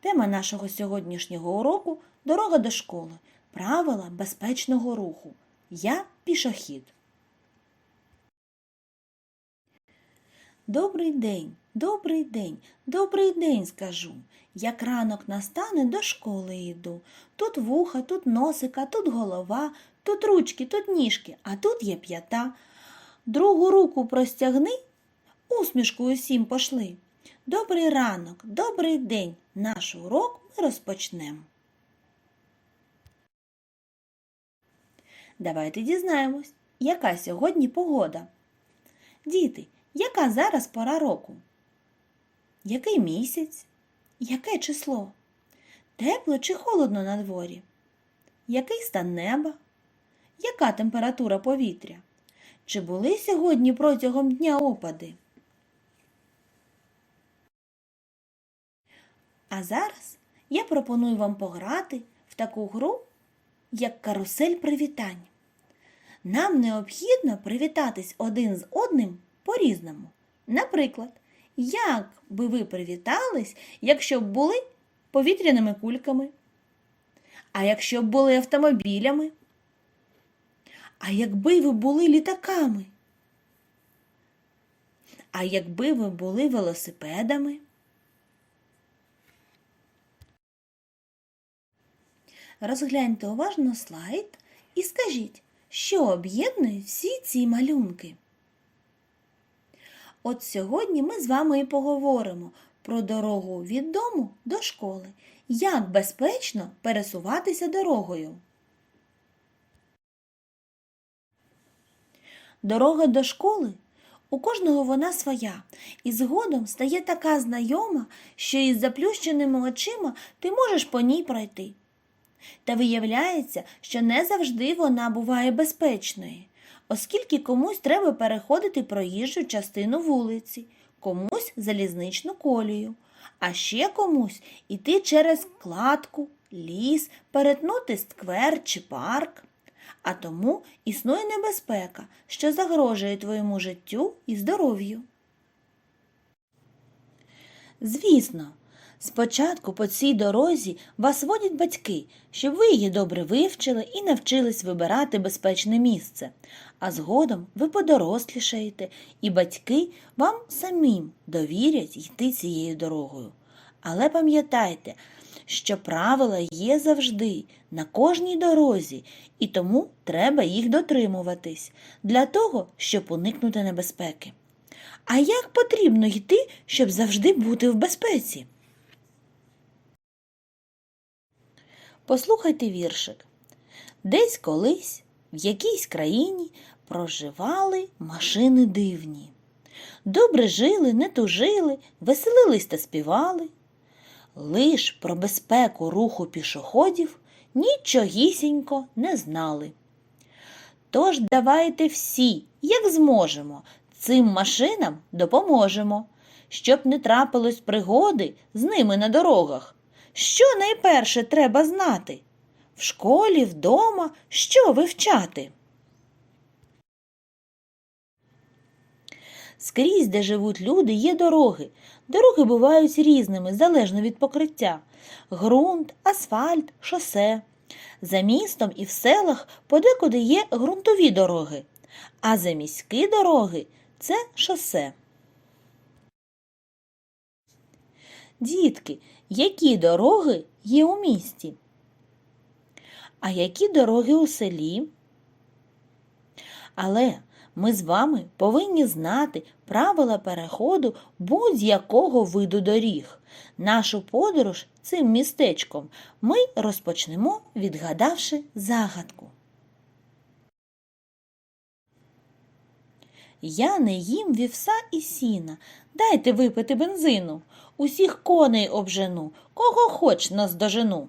Тема нашого сьогоднішнього уроку дорога до школи. Правила безпечного руху. Я пішохід. Добрий день, добрий день, добрий день, скажу. Як ранок настане, до школи йду. Тут вуха, тут носика, тут голова, тут ручки, тут ніжки, а тут є п'ята. Другу руку простягни, усмішку усім пошли. Добрий ранок, добрий день. Наш урок ми розпочнемо. Давайте дізнаємось, яка сьогодні погода. Діти, яка зараз пора року? Який місяць? Яке число? Тепло чи холодно на дворі? Який стан неба? Яка температура повітря? Чи були сьогодні протягом дня опади? А зараз я пропоную вам пограти в таку гру, як карусель привітань. Нам необхідно привітатись один з одним по-різному. Наприклад, як би ви привітались, якщо б були повітряними кульками? А якщо б були автомобілями? А якби ви були літаками? А якби ви були велосипедами? Розгляньте уважно слайд і скажіть, що об'єднує всі ці малюнки. От сьогодні ми з вами і поговоримо про дорогу від дому до школи, як безпечно пересуватися дорогою. Дорога до школи у кожного вона своя, і згодом стає така знайома, що із заплющеними очима ти можеш по ній пройти. Та виявляється, що не завжди вона буває безпечною, оскільки комусь треба переходити проїжджу частину вулиці, комусь залізничну колію, а ще комусь іти через кладку, ліс, перетнути сквер чи парк. А тому існує небезпека, що загрожує твоєму життю і здоров'ю. Звісно, спочатку по цій дорозі вас водять батьки, щоб ви її добре вивчили і навчились вибирати безпечне місце. А згодом ви подорослішаєте, і батьки вам самим довірять йти цією дорогою. Але пам'ятайте, що правила є завжди на кожній дорозі, і тому треба їх дотримуватись для того, щоб уникнути небезпеки. А як потрібно йти, щоб завжди бути в безпеці? Послухайте віршик. Десь колись в якійсь країні проживали машини дивні. Добре жили, не тужили, веселились та співали. Лиш про безпеку руху пішоходів нічогісінько не знали. Тож давайте всі, як зможемо, цим машинам допоможемо, щоб не трапилось пригоди з ними на дорогах. Що найперше треба знати? В школі, вдома, що вивчати? Скрізь, де живуть люди, є дороги. Дороги бувають різними, залежно від покриття. Грунт, асфальт, шосе. За містом і в селах подекуди є ґрунтові дороги, а заміські дороги це шосе. Дітки, які дороги є у місті? А які дороги у селі? Але ми з вами повинні знати правила переходу будь-якого виду доріг. Нашу подорож цим містечком ми розпочнемо, відгадавши загадку. Я не їм вівса і сіна. Дайте випити бензину. Усіх коней обжену, кого хоч наздожену.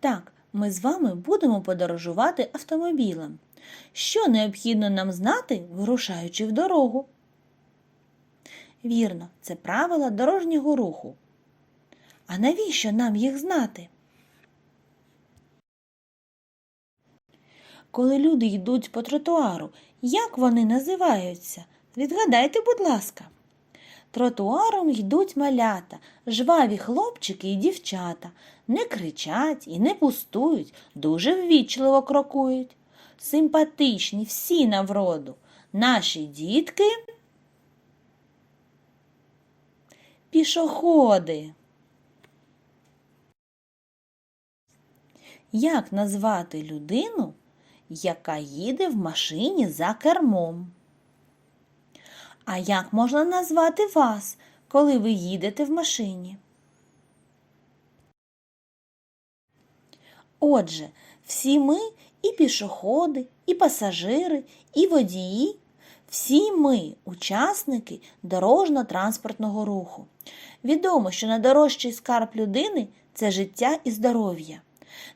Так, ми з вами будемо подорожувати автомобілем. Що необхідно нам знати, вирушаючи в дорогу? Вірно, це правила дорожнього руху. А навіщо нам їх знати? Коли люди йдуть по тротуару, як вони називаються? Відгадайте, будь ласка. Тротуаром йдуть малята, жваві хлопчики і дівчата. Не кричать і не пустують, дуже ввічливо крокують. Симпатичні всі на вроду. Наші дітки пішоходи. Як назвати людину, яка їде в машині за кермом? А як можна назвати вас, коли ви їдете в машині? Отже, всі ми і пішоходи, і пасажири, і водії, всі ми учасники дорожньо-транспортного руху. Відомо, що найдорожчий скарб людини це життя і здоров'я.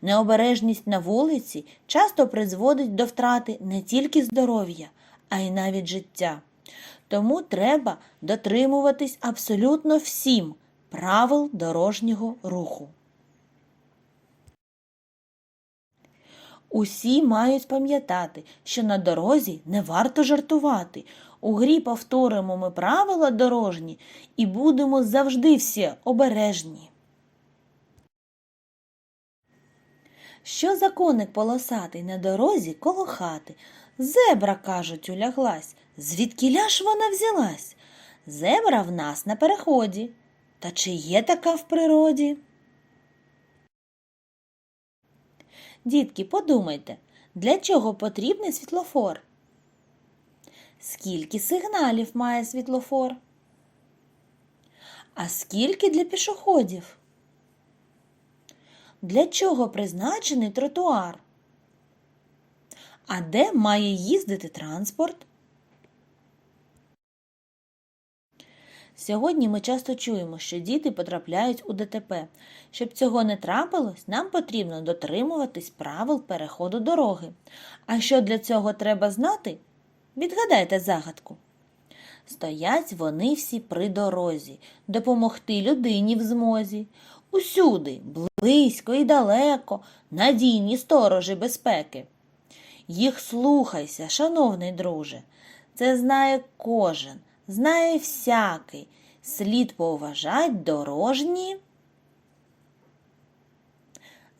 Необережність на вулиці часто призводить до втрати не тільки здоров'я, а й навіть життя. Тому треба дотримуватись абсолютно всім правил дорожнього руху. Усі мають пам'ятати, що на дорозі не варто жартувати. У грі повторимо ми правила дорожні і будемо завжди всі обережні. Що за коник полосатий на дорозі коло хати? Зебра, кажуть, уляглась. Звідкіля ж вона взялась? Зебра в нас на переході. Та чи є така в природі? Дітки, подумайте, для чого потрібний світлофор? Скільки сигналів має світлофор? А скільки для пішоходів? Для чого призначений тротуар? А де має їздити транспорт? Сьогодні ми часто чуємо, що діти потрапляють у ДТП. Щоб цього не трапилось, нам потрібно дотримуватись правил переходу дороги. А що для цього треба знати? Відгадайте загадку. Стоять вони всі при дорозі, допомогти людині в змозі. Усюди, близько і далеко, надійні сторожі безпеки. Їх слухайся, шановний друже, це знає кожен, знає всякий. Слід поважать дорожні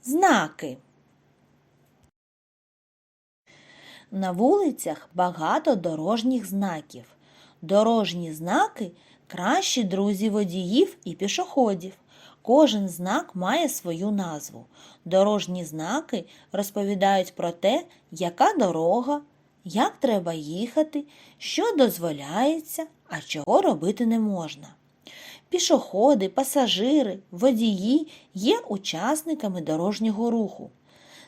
знаки. На вулицях багато дорожніх знаків. Дорожні знаки кращі друзі водіїв і пішоходів. Кожен знак має свою назву. Дорожні знаки розповідають про те, яка дорога, як треба їхати, що дозволяється, а чого робити не можна. Пішоходи, пасажири, водії є учасниками дорожнього руху.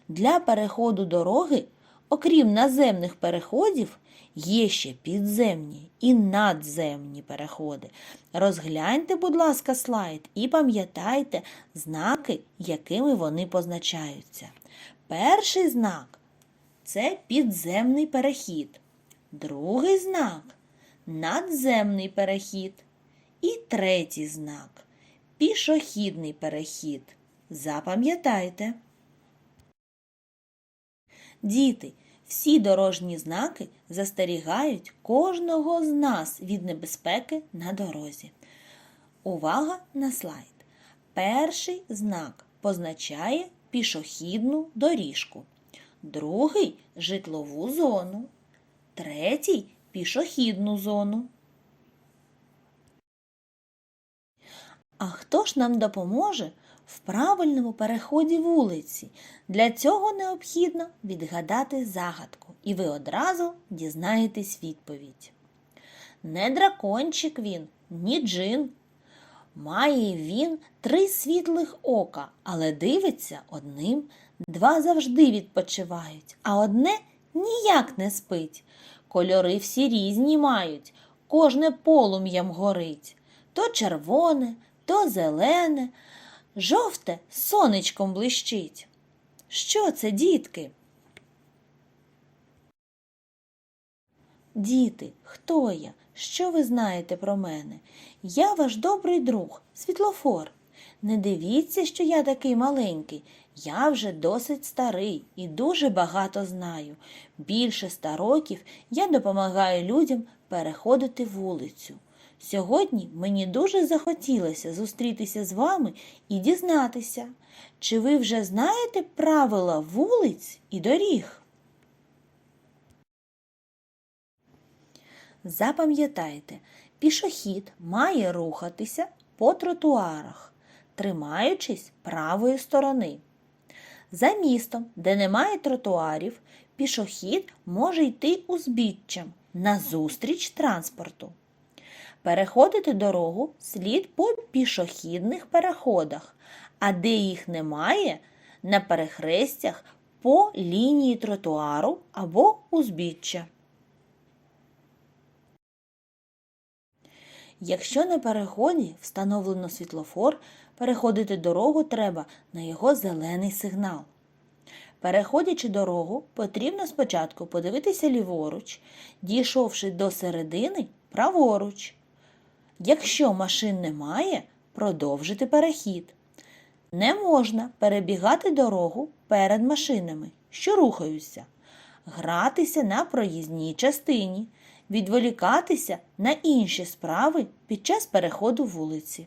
Для переходу дороги, окрім наземних переходів, є ще підземні і надземні переходи. Розгляньте, будь ласка, слайд і пам'ятайте знаки, якими вони позначаються. Перший знак це підземний перехід. Другий знак надземний перехід. І третій знак пішохідний перехід. Запам'ятайте. Діти, всі дорожні знаки застерігають кожного з нас від небезпеки на дорозі. Увага на слайд. Перший знак позначає пішохідну доріжку, другий житлову зону, третій пішохідну зону. А хто ж нам допоможе в правильному переході вулиці? Для цього необхідно відгадати загадку, і ви одразу дізнаєтесь відповідь. Не дракончик він, ні джин. Має він три світлих ока, але дивиться одним. Два завжди відпочивають, а одне ніяк не спить. Кольори всі різні мають, кожне полум'ям горить. То червоне, то зелене, жовте сонечком блищить. Що це, дітки? Діти, хто я? Що ви знаєте про мене? Я ваш добрий друг, світлофор. Не дивіться, що я такий маленький. Я вже досить старий і дуже багато знаю. Більше ста років я допомагаю людям переходити вулицю. Сьогодні мені дуже захотілося зустрітися з вами і дізнатися, чи ви вже знаєте правила вулиць і доріг. Запам'ятайте, пішохід має рухатися по тротуарах, тримаючись правої сторони. За містом, де немає тротуарів, пішохід може йти узбіччям назустріч транспорту. Переходити дорогу слід по пішохідних переходах, а де їх немає, на перехрестях по лінії тротуару або узбіччя. Якщо на переході встановлено світлофор, переходити дорогу треба на його зелений сигнал. Переходячи дорогу, потрібно спочатку подивитися ліворуч, дійшовши до середини праворуч. Якщо машин немає, продовжити перехід. Не можна перебігати дорогу перед машинами, що рухаються, гратися на проїзній частині, відволікатися на інші справи під час переходу вулиці.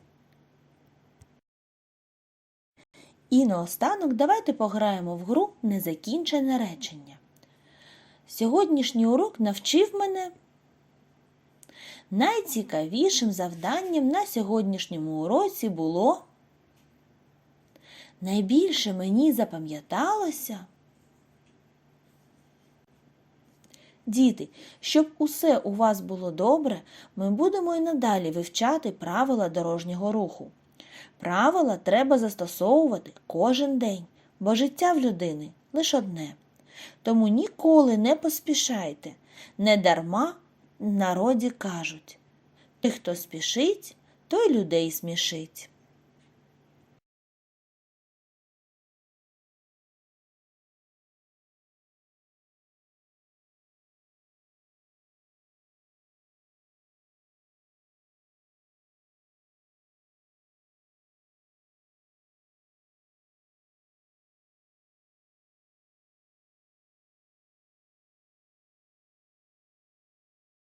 І наостанок давайте пограємо в гру незакінчене речення. Сьогоднішній урок навчив мене найцікавішим завданням на сьогоднішньому уроці було найбільше мені запам'яталося. Діти, щоб усе у вас було добре, ми будемо і надалі вивчати правила дорожнього руху. Правила треба застосовувати кожен день, бо життя в людини лише одне. Тому ніколи не поспішайте, не дарма народі кажуть. Ти, хто спішить, той людей смішить.